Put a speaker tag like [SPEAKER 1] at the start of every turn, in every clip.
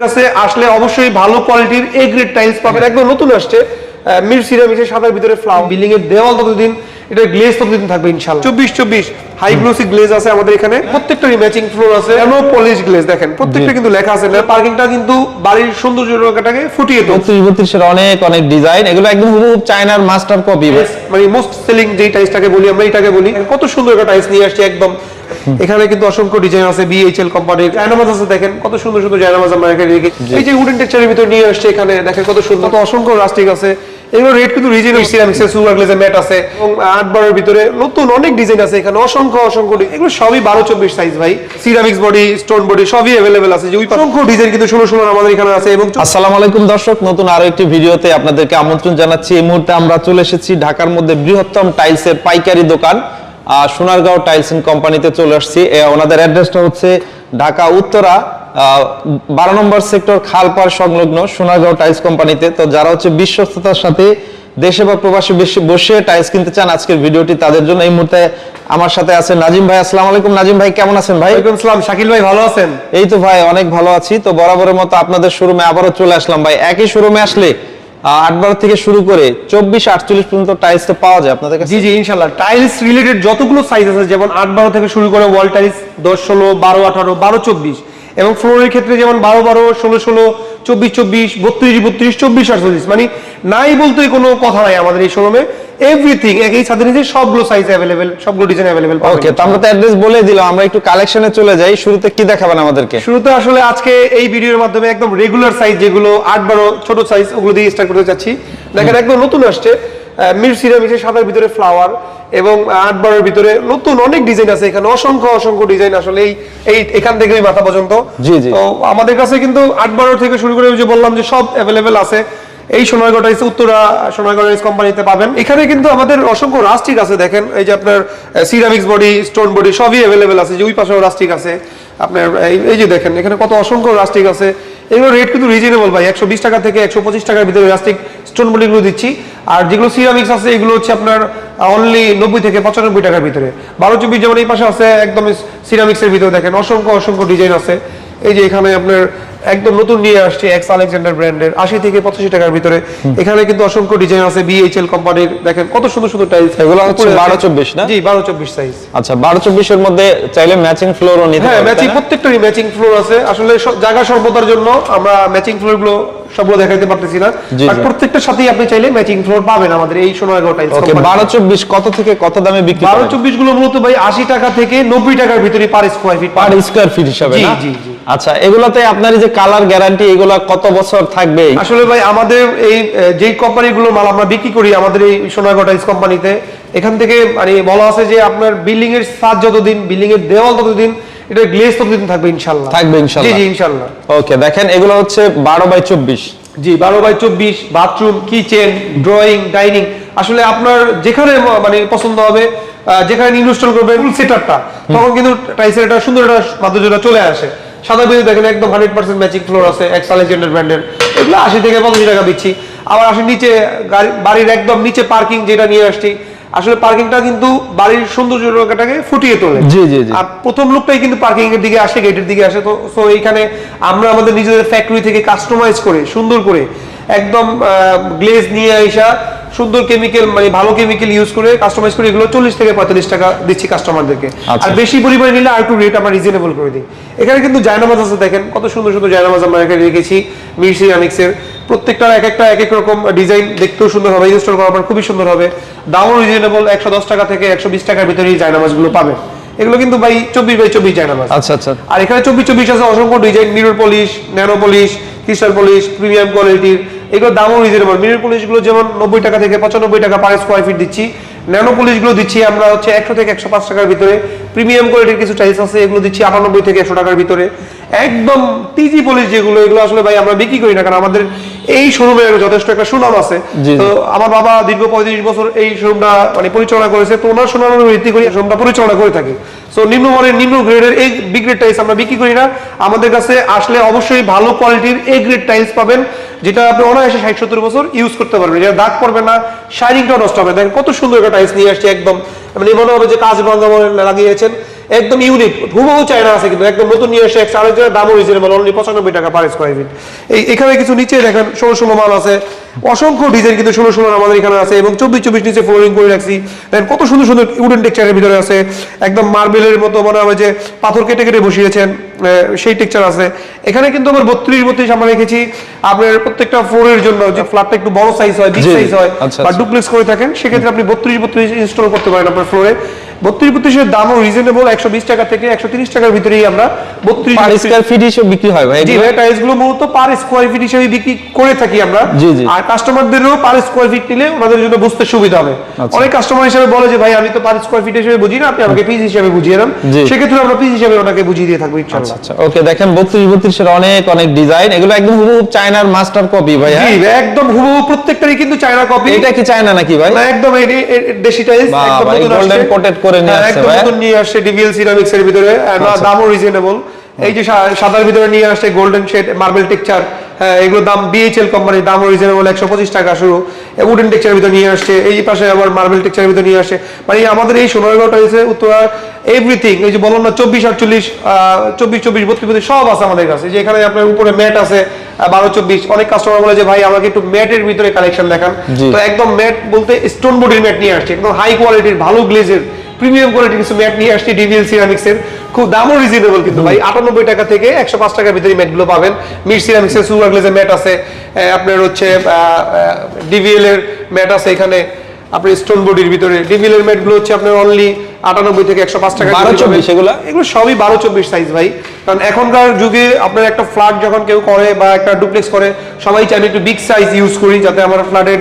[SPEAKER 1] কাছে আসলে অবশ্যই ভালো কোয়ালিটির এ গ্রেড টাইলস পাবেন। একদম নতুন আসছে। মির সিরামিক্সের সাদার ভিতরে ফ্লাওয়ার বিল্ডিং এর দেওয়াল ততদিন এটা গ্লেজ ততদিন থাকবে ইনশাআল্লাহ। চব্বিশ চব্বিশ। হাই গ্লোসি গ্লেজ আছে আমাদের এখানে। প্রত্যেকটারই ম্যাচিং ফ্লোর আছে। এমন পলিশ গ্লেজ দেখেন প্রত্যেকটা কিন্তু লেখা আছে। পার্কিংটা কিন্তু বাড়ির সৌন্দর্যটাকে ফুটিয়ে তোলে
[SPEAKER 2] বত্রিশ বত্রিশের অনেক অনেক ডিজাইন এগুলো একদম হুবহুব চায়নার মাস্টার কপি
[SPEAKER 1] মানে মোস্ট সেলিং যেই টাইলসটাকে বলি আমরা এটাকে বলি। কত সুন্দর একটা টাইলস নিয়ে আসছি একদম। এখানে কিন্তু অসংখ্য ডিজাইন আছে বিএইচএল কোম্পানির জায়নামাজ আছে দেখেন কত সুন্দর সুন্দর জায়নামাজ আমরা এখানে রেখে এই যে উডেন টেক্সচারের ভিতর নিয়ে আসছে এখানে দেখেন কত সুন্দর। কত অসংখ্য রাস্টিক আছে। এগুলো রেট কিন্তু রিজনেবল সিরামিক্স এর সুপার গ্লেজের ম্যাট আছে এবং আট বারের ভিতরে নতুন অনেক ডিজাইন আছে এখানে, অসংখ্য অসংখ্য এগুলো সবই বারো চব্বিশ সাইজ ভাই। সিরামিক্স বডি স্টোন বডি সবই অ্যাভেলেবেল আছে। যে অসংখ্য ডিজাইন কিন্তু ষোলো ষোলো আমাদের এখানে আছে এবং
[SPEAKER 2] আসসালামু আলাইকুম দর্শক, নতুন আরও একটি ভিডিওতে আপনাদেরকে আমন্ত্রণ জানাচ্ছি। এই মুহূর্তে আমরা চলে এসেছি ঢাকার মধ্যে বৃহত্তম টাইলসের পাইকারি দোকান। সোনারগাঁও টাইলস কোম্পানিতে চলে আসছি। ওনাদের অ্যাড্রেসটা হচ্ছে ঢাকা উত্তরা বারো নম্বর সেক্টর খালপাড় সংলগ্ন সোনারগাঁও টাইলস কোম্পানিতে। তো যারা হচ্ছে বিশ্বস্ততার সাথে দেশে বা প্রবাসী বেশি বসে টাইলস কিনতে চান আজকের ভিডিওটি তাদের জন্য এই মুহূর্তে আমার সাথে আছে নাজিম ভাই। আসসালামু আলাইকুম নাজিম ভাই কেমন আছেন ভাই?
[SPEAKER 1] ওয়ালাইকুম আসসালাম শাকিল ভাই ভালো আছেন?
[SPEAKER 2] এই তো ভাই অনেক ভালো আছি। তো বরাবরের মতো আপনাদের শোরুমে আবারও চলে আসলাম ভাই। একই শোরুমে আসলে আহ, আট বারো থেকে শুরু করে চব্বিশ আটচল্লিশ পর্যন্ত টাইলস তো পাওয়া যায় আপনাদের কাছে?
[SPEAKER 1] জি জি ইনশাল্লাহ টাইলস রিলেটেড যতগুলো সাইজ আছে যেমন আট বারো থেকে শুরু করে ওয়াল টাইলস দশ ষোলো বারো আঠারো বারো চব্বিশ এবং ফ্লোরের ক্ষেত্রে যেমন বারো বারো ষোলো ষোলো চব্বিশ চব্বিশ বত্রিশ বত্রিশ চব্বিশ আটচল্লিশ মানে নাই বলতে কোনো কথা নাই আমাদের এই শোরুমে এভরিথিং একই ছাদের নিচে সবগুলো সাইজ অ্যাভেলেবেল সবগুলো ডিজাইন অ্যাভেলেবেল
[SPEAKER 2] ওকে তো আমরা তো অ্যাড্রেস বলে দিলাম আমরা একটু কালেকশনে চলে যাই। শুরুতে কি দেখাবেন আমাদেরকে?
[SPEAKER 1] শুরুতে আসলে আজকে এই ভিডিওর মাধ্যমে একদম রেগুলার সাইজ যেগুলো আট বারো ছোট সাইজ ওগুলো দিয়ে স্টার্ট করতে চাচ্ছি। দেখেন একদম নতুন আসছে। মির সিরামিক্সের সাদার ভিতরে ফ্লাওয়ার এবং আট বারোর ভিতরে নতুন অনেক ডিজাইন আছে এখানে। অসংখ্য অসংখ্য ডিজাইন আসলে এই এই এখান থেকে মাথা পর্যন্ত।
[SPEAKER 2] জি, জি।
[SPEAKER 1] তো আমাদের কাছে কিন্তু আট বারো থেকে শুরু করে যে বললাম যে সব অ্যাভেলেবেল আছে। এই সোনারগড় টাইস উত্তরা সোনারগড় টাইস কোম্পানিতে পাবেন। এখানে কিন্তু আমাদের অসংখ্য রাস্টিক আছে দেখেন। এই যে আপনার সিরামিক্স বডি স্টোন বডি সবই অ্যাভেলেবেল আছে যে ওই পাশেও রাস্টিক আছে। আপনার এই যে দেখেন এখানে কত অসংখ্য রাস্টিক আছে। এগুলো রেট কিন্তু রিজনেবল ভাই। একশো বিশ টাকা থেকে একশো পঁচিশ টাকার ভিতরে রাস্তিক স্টোন বডিগুলো দিচ্ছি। আর যেগুলো সিরামিক্স আছে, এগুলো হচ্ছে আপনার অনলি নব্বই থেকে পঁচানব্বই টাকার ভিতরে। বারো চব্বিশ যেমন এই পাশে আছে, একদম সিরামিক্সের ভিতরে দেখেন। অসংখ্য অসংখ্য ডিজাইন আছে। এই যে এখানে আপনার একদম নতুন নিয়ে আসছে এক্স আলেকজান্ডার ব্র্যান্ডের আশি থেকে পঁচাশি টাকার ভিতরে। এখানে কিন্তু অসংখ্য ডিজাইন আছে বিএইচএল কোম্পানির দেখেন কত সুন্দর সুন্দর টাইলস
[SPEAKER 2] এগুলো হচ্ছে 12-24 না?
[SPEAKER 1] জি বারো চব্বিশ সাইজ
[SPEAKER 2] আচ্ছা বারো চব্বিশের মধ্যে চাইলে ম্যাচিং ফ্লোরও নিতে
[SPEAKER 1] হ্যাঁ ম্যাচিং প্রত্যেকটারই ম্যাচিং ফ্লোর আছে। আসলে জায়গা স্বল্পতার জন্য আমরা ম্যাচিং ফ্লোরগুলো সবগুলো দেখাতে পারতেছি না। প্রত্যেকটার সাথেই আপনি চাইলে ম্যাচিং ফ্লোর পাবেন আমাদের এই সোনারগাঁও টাইলস
[SPEAKER 2] ওকে কত থেকে কত দামে বিক্রি
[SPEAKER 1] বারো
[SPEAKER 2] করেন?
[SPEAKER 1] চব্বিশগুলো মূলত ভাই আশি টাকা থেকে নব্বই টাকার ভিতরে per square feet
[SPEAKER 2] per square feet হিসাবে
[SPEAKER 1] জি,
[SPEAKER 2] না?
[SPEAKER 1] জি, জি।
[SPEAKER 2] আচ্ছা এগুলোতে আপনার যে কালার গ্যারান্টি এগুলো কত বছর থাকবে?
[SPEAKER 1] আসলে ভাই আমাদের এই যেই কোম্পানিগুলো মাল আমরা বিক্রি করি আমাদের এই সোনারগাঁও টাইলস কোম্পানিতে এখান থেকে মানে বলা আছে যে আপনার বিল্ডিং এর সাজ যতদিন বিল্ডিং এর দেওয়াল ততদিন এটা গ্লেজ ততদিন থাকবে ইনশাল্লাহ।
[SPEAKER 2] থাকবে
[SPEAKER 1] জি
[SPEAKER 2] ইনশাল্লাহ।
[SPEAKER 1] জি ইনশাল্লাহ।
[SPEAKER 2] ওকে দেখেন এগুলো হচ্ছে বারো বাই চব্বিশ।
[SPEAKER 1] জি বারো বাই চব্বিশ বাথরুম কিচেন ড্রয়িং ডাইনিং আসলে আপনার যেখানে মানে পছন্দ হবে যেখানে ইনস্টল করবেন ফুল সেটআপটা তখন কিন্তু টাইসের একটা সুন্দর একটা মাধুর্যটা চলে আসে। সাদা বিয়ে দেখেন একদম হান্ড্রেড পার্সেন্ট ম্যাচিং ফ্লোর আছে এক্স আলেকজান্ডার ব্র্যান্ডের এগুলো আশি থেকে পঁচাশি টাকা দিচ্ছি আবার আসে নিচে গাড়ি বাড়ির একদম নিচে পার্কিং যেটা নিয়ে আসছি আসলে পার্কিংটা কিন্তু বাড়ির সৌন্দর্যটাকে ফুটিয়ে তোলে।
[SPEAKER 2] জি, জি, জি।
[SPEAKER 1] আর প্রথম লোকটাই কিন্তু পার্কিং এর দিকে আসে গেটের দিকে আসে। তো সো এইখানে আমরা আমাদের নিজেদের ফ্যাক্টরি থেকে কাস্টমাইজ করে সুন্দর করে একদম গ্লেজ নিয়ে আইসা সুন্দর কেমিক্যাল মানে ভালো কেমিক্যাল ইউজ করে কাস্টমাইজ করে এগুলো চল্লিশ থেকে পঁয়তাল্লিশ টাকা দিচ্ছি কাস্টমারদেরকে
[SPEAKER 2] আচ্ছা।
[SPEAKER 1] আর বেশি পরিমাণে নিলে আর একটু রেট আমরা রিজনেবল করে দিই। এখানে কিন্তু জায়নামাজ আছে দেখেন কত সুন্দর সুন্দর জায়নামাজ আমরা এখানে রেখেছি মির সিরামিক্সের প্রত্যেকটার এক একটা এক এক রকম ডিজাইন দেখতেও সুন্দর হবে ইনস্টল করার পর খুবই সুন্দর হবে। দামও রিজনেবল একশো দশ টাকা থেকে একশো বিশ টাকার ভিতরে এই জায়নামাজগুলো পাবেন। এগুলো কিন্তু ভাই চব্বিশ বাই চব্বিশ জায়নামাজ।
[SPEAKER 2] আচ্ছা আচ্ছা।
[SPEAKER 1] আর এখানে চব্বিশ চব্বিশ আছে অসংখ্য design mirror polish nano polish crystal polish premium কোয়ালিটির এগুলো দামও রিজনেবল মিরর পলিশগুলো যেমন নব্বই টাকা থেকে পঁচানব্বই টাকা পার স্কোয়ার ফিট দিচ্ছি। ন্যানো পলিশগুলো দিচ্ছি আমরা হচ্ছে একশো থেকে একশো পাঁচ টাকার ভিতরে। প্রিমিয়াম কোয়ালিটির কিছু টাইলস আছে এগুলো দিচ্ছি আটানব্বই থেকে একশো টাকার ভিতরে। একদম টিজি পলিশ যেগুলো এগুলো আসলে ভাই আমরা বিক্রি করি না কারণ আমাদের এই শোরুমের যথেষ্ট একটা সুনাম আছে। তো আমার বাবা দীর্ঘ পঁয়ত্রিশ বছর এই শোরুমটা মানে পরিচালনা করেছে তো ওনার সুনামের ভিত্তি করে শোরুমটা পরিচালনা করে থাকি। সো নিম্নমানের নিম্ন গ্রেডের এই বি গ্রেড টাইলস আমরা বিক্রি করি না। আমাদের কাছে আসলে অবশ্যই ভালো কোয়ালিটির এ গ্রেড টাইলস পাবেন যেটা আপনি অনায়াসে ষাট সত্তর বছর ইউজ করতে পারবেন। যেটা দাগ পড়বে না শাইনিংটাও নষ্ট হবে। দেখেন কত সুন্দর একটা টাইলস নিয়ে আসছে একদম। মানে মনে হবে যে কাজ রঙা লাগিয়েছেন। একদম ইউনিক। হুবহু চায়না আছে কিন্তু একদম নতুন নিয়ে এসে একশো আরেকজনের দামও রিজনেবল অনলি পঁচানব্বই টাকা পার স্কোয়ার ফিট এই এখানে কিছু নিচে দেখেন ষোলো ষোলো মাল আছে। অসংখ্য ডিজাইন কিন্তু ষোলো ষোলো আমাদের এখানে আছে এবং চব্বিশ চব্বিশ নিচে ফ্লোরিং করে রাখছি। দেখেন কত সুন্দর সুন্দর উডেন টেক্সচারের ভিতরে আছে। একদম মার্বেলের মতো মনে হবে যে পাথর কেটে কেটে বসিয়েছেন সেই টেক্সচার আছে। এখানে কিন্তু আমার বত্রিশ বত্রিশ আমরা রেখেছি। আপনার প্রত্যেকটা ফ্লোরের জন্য যে ফ্ল্যাটটা একটু বড় সাইজ হয় বিগ সাইজ হয়
[SPEAKER 2] আচ্ছা,
[SPEAKER 1] বা
[SPEAKER 2] আচ্ছা।
[SPEAKER 1] ডুপ্লেক্স করে থাকেন সেক্ষেত্রে আপনি বত্রিশ বত্রিশ ইনস্টল করতে পারেন আপনার ফ্লোরে বত্রিশ বত্রিশের দামও রিজনেবল একশো বিশ টাকা থেকে একশো তিরিশ টাকার ভিতরেই আমরা বত্রিশ
[SPEAKER 2] পার স্কয়ার ফিট হিসেবে বিক্রি হয় ভাই
[SPEAKER 1] জি
[SPEAKER 2] এগুলো?
[SPEAKER 1] ভাই টাইলসগুলো মূলত পার স্কোয়ার ফিট হিসেবে বিক্রি করে থাকি আমরা। আর কাস্টমারদেরও পার স্কোয়ার ফিট নিলে ওনাদের জন্য বুঝতে সুবিধা হবে।
[SPEAKER 2] আচ্ছা।
[SPEAKER 1] অনেক কাস্টমার হিসেবে বলে যে ভাই আমি তো পার স্কোয়ার ফিট হিসেবে বুঝি না আপনি আমাকে পিস হিসেবে বুঝিয়ে দেন। সেক্ষেত্রে আমরা পিস হিসেবে ওনাকে বুঝিয়ে দিয়ে থাকব ইনশাআল্লাহ।
[SPEAKER 2] আচ্ছা ওকে দেখেন বত্রিশ বত্রিশের অনেক অনেক ডিজাইন এগুলো একদম হুবহু চায়নার মাস্টার কপি ভাই
[SPEAKER 1] জি? একদম হুবহু প্রত্যেকটারই কিন্তু চায়না কপি
[SPEAKER 2] এটা কি চায়না নাকি ভাই?
[SPEAKER 1] না একদম দেশি টাইলস একদম আসছে।
[SPEAKER 2] coated করে নিয়ে
[SPEAKER 1] হ্যাঁ,
[SPEAKER 2] আসছে
[SPEAKER 1] একদম
[SPEAKER 2] ভাই।
[SPEAKER 1] নতুন নিয়ে আসছে ডিভিএল সিরামিক্স এর ভিতরে
[SPEAKER 2] আচ্ছা।
[SPEAKER 1] দামও রিজনেবল এই যে সাদার ভিতরে নিয়ে আসছে গোল্ডেন শেড মার্বেল টেক্সচার এগুলো দাম বিএইচএল কোম্পানির দামও রিজনেবল একশো পঁচিশ টাকা শুরু। উডেন টেক্সচার ভিতরে নিয়ে আসছে এই পাশে আবার মার্বেল টেক্সচার ভিতরে নিয়ে আসছে। মানে আমাদের এই সোনারগাঁও টাইলসে উত্তরা এভরিথিং এই যে বললাম না চব্বিশ আটচল্লিশ চব্বিশ চব্বিশ বত্রিশ বত্রিশ সব আছে আমাদের কাছে। যে এখানে আপনার উপরে ম্যাট আছে বারো চব্বিশ অনেক কাস্টমার বলে যে ভাই আমাকে একটু ম্যাটের ভিতরে কালেকশন দেখান। তো একদম ম্যাট বলতে স্টোন বডির ম্যাট নিয়ে আসছে একদম হাই কোয়ালিটির ভালো গ্লেজের প্রিমিয়াম কোয়ালিটি কিছু ম্যাট নিয়ে আসছি ডিভিএল সিরামিক্সের খুব দামও রিজনেবল কিন্তু ভাই। আটানব্বই টাকা থেকে একশো পাঁচ টাকার ভিতরে ম্যাটগুলো পাবেন। মির সিরামিক্সের সুগার গ্লেজের ম্যাট আছে। আপনার হচ্ছে ডিভিএল এর ম্যাট আছে এখানে। আপনার স্টোন বডির ভিতরে। ডিভিএল এর ম্যাটগুলো হচ্ছে আপনার অনলি আটানব্বই থেকে একশো পাঁচ টাকা
[SPEAKER 2] 12 24 এগুলা?
[SPEAKER 1] এগুলো সবই বারো চব্বিশ সাইজ ভাই। কারণ এখনকার যুগে আপনার একটা ফ্ল্যাট যখন কেউ করে বা একটা ডুপ্লেক্স করে সবাই চাই একটু বিগ সাইজ ইউজ করি যাতে আমার ফ্ল্যাটের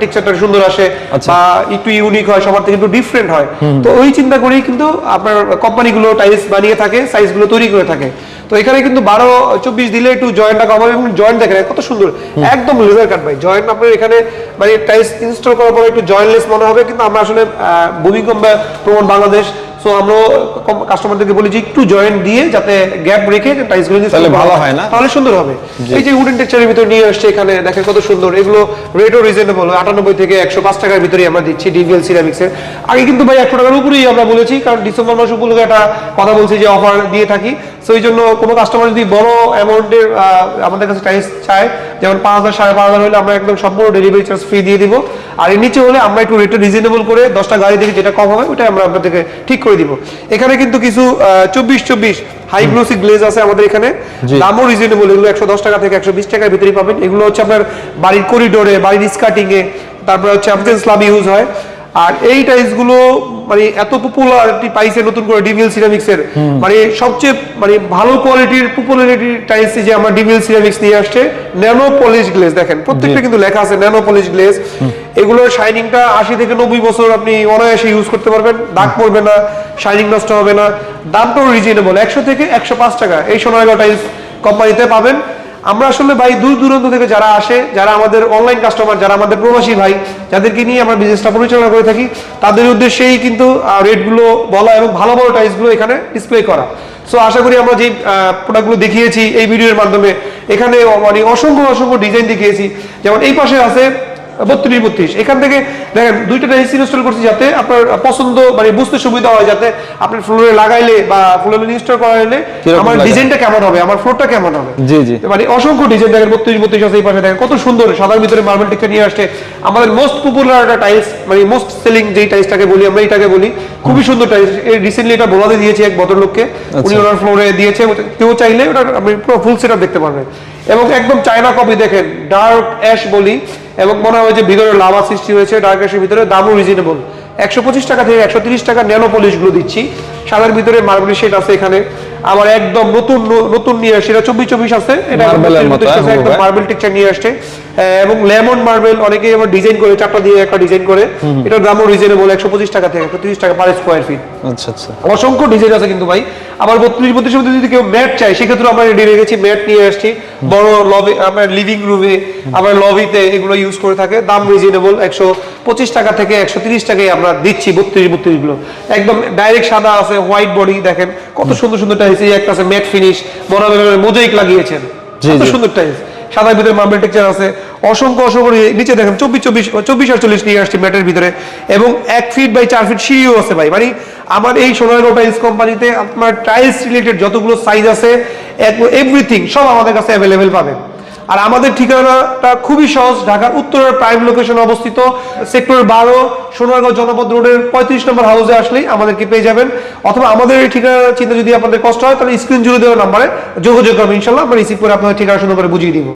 [SPEAKER 1] টেক্সচারটা সুন্দর আসে
[SPEAKER 2] আচ্ছা।
[SPEAKER 1] বা একটু ইউনিক হয় সবার থেকে একটু ডিফারেন্ট হয়। তো ওই চিন্তা করেই কিন্তু আপনার কোম্পানিগুলো টাইলস বানিয়ে থাকে সাইজগুলো তৈরি করে থাকে। তো এখানে কিন্তু বারো চব্বিশ দিলে একটু জয়েন্টটা কম হবে এবং জয়েন্ট দেখেন কত সুন্দর। একদম লেজার কাট ভাই। জয়েন্ট আপনার এখানে মানে টাইলস ইনস্টল করার পরে একটু জয়েন্টলেস মনে হবে কিন্তু আমরা আসলে ভূমিকম্প প্রবণ বাংলাদেশ সো আমরা কাস্টমারদেরকে বলি যে একটু জয়েন্ট দিয়ে যাতে গ্যাপ রেখে
[SPEAKER 2] তাহলে ভালো হয় না?
[SPEAKER 1] তাহলে সুন্দর হবে। এই যে উডেন টেক্সচারের ভিতরে নিয়ে আসছে এখানে দেখেন কত সুন্দর। এগুলো রেটও রিজনেবল আটানব্বই থেকে একশো পাঁচ টাকার ভিতরে আমরা দিচ্ছি ডিভিএল আগে কিন্তু ভাই একশো টাকার উপরেই আমরা বলেছি কারণ ডিসেম্বর মাস উপলক্ষে একটা কথা বলছি যে অফার দিয়ে থাকি। সো এই জন্য কোনো কাস্টমার যদি বড় অ্যামাউন্টের আমাদের কাছে টাইলস চায় যেমন পাঁচ হাজার সাড়ে পাঁচ হাজার হলে আমরা একদম সম্পূর্ণ ডেলিভারি চার্জ ফ্রি দিয়ে দিব। আর এর নিচে হলে আমরা একটু রেটটা রিজনেবল করে দশটা গাড়ি থেকে যেটা কম হবে ওটা আমরা আপনাদেরকে ঠিক করে দিব। এখানে কিন্তু কিছু চব্বিশ চব্বিশ হাই গ্লোসি গ্লেজ আছে আমাদের এখানে। দামও রিজনেবল এগুলো একশো দশ টাকা থেকে একশো বিশ টাকার ভিতরেই পাবেন। এগুলো হচ্ছে আপনার বাড়ির করিডোরে বাড়ির স্কাটিংয়ে এ তারপরে হচ্ছে আফগান স্লাব ইউজ হয়। আর এই টাইলসগুলো মানে এত পপুলারিটি পাইছে নতুন করে ডিভিএল সিরামিক্স এর মানে সবচেয়ে মানে ভালো কোয়ালিটির পপুলারিটি টাইলস যে আমরা ডিভিএল সিরামিক্স নিয়ে আসছে ন্যানো পলিশ গ্লেজ দেখেন প্রত্যেকটা কিন্তু লেখা আছে ন্যানো পলিশ গ্লেজ এগুলোর শাইনিংটা আশি থেকে নব্বই বছর আপনি অনায়াসে ইউজ করতে পারবেন দাগ পড়বে না শাইনিং নষ্ট হবে না। দামটাও রিজনেবল একশো থেকে একশো পাঁচ টাকা। এই সোনারগাঁও টাইলস কোম্পানিতে পাবেন। আমরা আসলে ভাই দূর দূরান্ত থেকে যারা আসে, যারা আমাদের অনলাইন কাস্টমার যারা আমাদের প্রবাসী ভাই, যাদেরকে নিয়ে আমরা বিজনেসটা পরিচালনা করে থাকি, তাদের উদ্দেশ্যেই কিন্তু রেটগুলো বলা এবং ভালো ভালো টাইসগুলো এখানে ডিসপ্লে করা। সো আশা করি আমরা যে প্রোডাক্টগুলো দেখিয়েছি এই ভিডিওর মাধ্যমে, এখানে মানে অসংখ্য অসংখ্য ডিজাইন দেখিয়েছি। যেমন এই পাশে আছে বত্রিশ বত্রিশ। এখান থেকে দেখেন দুইটা টাইলস ইনস্টল করছি যাতে আপনার পছন্দ মানে বুঝতে সুবিধা হয় যাতে আপনার ফ্লোরে লাগাইলে বা ফ্লোরে ইনস্টল করাইলে আমার ডিজাইনটা কেমন হবে? আমার ফ্লোরটা কেমন হবে?
[SPEAKER 2] জি জি।
[SPEAKER 1] মানে অসংখ্য ডিজাইন দেখেন বত্রিশ বত্রিশ আছে এই পাশে। দেখেন কত সুন্দর সাদার ভিতরে মার্বেল টেক্সচার নিয়ে আসছে। আমাদের মোস্ট পপুলার একটা টাইলস মানে মোস্ট সেলিং যেই টাইলসটাকে বলি আমরা এটাকে বলি খুবই সুন্দর টাইলস এই রিসেন্টলি এটা বলাতে দিয়েছি এক ভদ্রলোককে। উনি ওনার ফ্লোরে দিয়েছে। কেউ চাইলে ওটা আপনি পুরো ফুল সেটআপ দেখতে পারবেন। এবং একদম চায়না কপি দেখেন ডার্ক অ্যাশ বলি এবং মনে হয় যে ভিতরে লাভা সৃষ্টি হয়েছে ডার্ক অ্যাশের ভিতরে দামও রিজনেবল একশো পঁচিশ টাকা থেকে একশো তিরিশ টাকা ন্যানো পলিশগুলো দিচ্ছি। সাদার ভিতরে মার্বেল শেড আছে এখানে। আবার একদম নতুন নতুন নিয়ে আসছে এটা চব্বিশ চব্বিশ আছে এটা একদম
[SPEAKER 2] Marble এর
[SPEAKER 1] 32
[SPEAKER 2] মতো,
[SPEAKER 1] আছে,
[SPEAKER 2] হ্যাঁ,
[SPEAKER 1] একদম। মার্বেল টেক্সচার নিয়ে আসছে। এবং লেমন মার্বেল অনেকেই আবার ডিজাইন করে চারটা দিয়ে একটা ডিজাইন করে। এটার দামও রিজনেবল একশো পঁচিশ টাকা থেকে একশো তিরিশ টাকা পার স্কোয়ার ফিট
[SPEAKER 2] আচ্ছা আচ্ছা।
[SPEAKER 1] অসংখ্য ডিজাইন আছে কিন্তু ভাই। আবার বত্রিশ বত্রিশ মধ্যে যদি কেউ ম্যাট চাই সেক্ষেত্রে আমরা রেডি রেখেছি ম্যাট নিয়ে আসছি। বড় লবি আমরা লিভিং রুমে আমার লবিতে এগুলো ইউজ করে থাকে। দাম রিজনেবল একশো পঁচিশ টাকা থেকে একশো তিরিশ টাকায় আমরা দিচ্ছি বত্রিশ বত্রিশগুলো। একদম ডাইরেক্ট সাদা আছে হোয়াইট বডি দেখেন কত সুন্দর সুন্দর টাইলস এই একটা আছে ম্যাট ফিনিশ বড় মোজাইক লাগিয়েছেন। কত সুন্দর টাইলস সাদার ভিতরে মার্বেল টেক্সচার আছে। অসংখ্য অসংখ্য নিচে দেখেন চব্বিশ চব্বিশ চব্বিশ আটচল্লিশ নিয়ে আসছে ম্যাটের ভিতরে। এবং এক ফিট বাই চার ফিট সিঁড়িও আছে ভাই। মানে আমার এই সোনারগাঁও টাইলস কোম্পানিতে আপনার টাইলস রিলেটেড যতগুলো সাইজ আছে এভরিথিং সব আমাদের কাছে অ্যাভেলেবেল পাবেন। আর আমাদের ঠিকানাটা খুবই সহজ, ঢাকার উত্তরের প্রাইম লোকেশনে অবস্থিত। সেক্টর বারো, সোনারগাঁও জনপদ রোডের পঁয়ত্রিশ নম্বর হাউসে আসলেই আমাদেরকে পেয়ে যাবেন। অথবা আমাদের এই ঠিকানা চিন্তা যদি আপনাদের কষ্ট হয়, তাহলে স্ক্রিন জুড়ে দেওয়ার নাম্বারে যোগাযোগ করবেন। ইনশাল্লাহ আমরা রিসিভ করে আপনাদের ঠিকানা সুন্দর করে বুঝিয়ে দিব।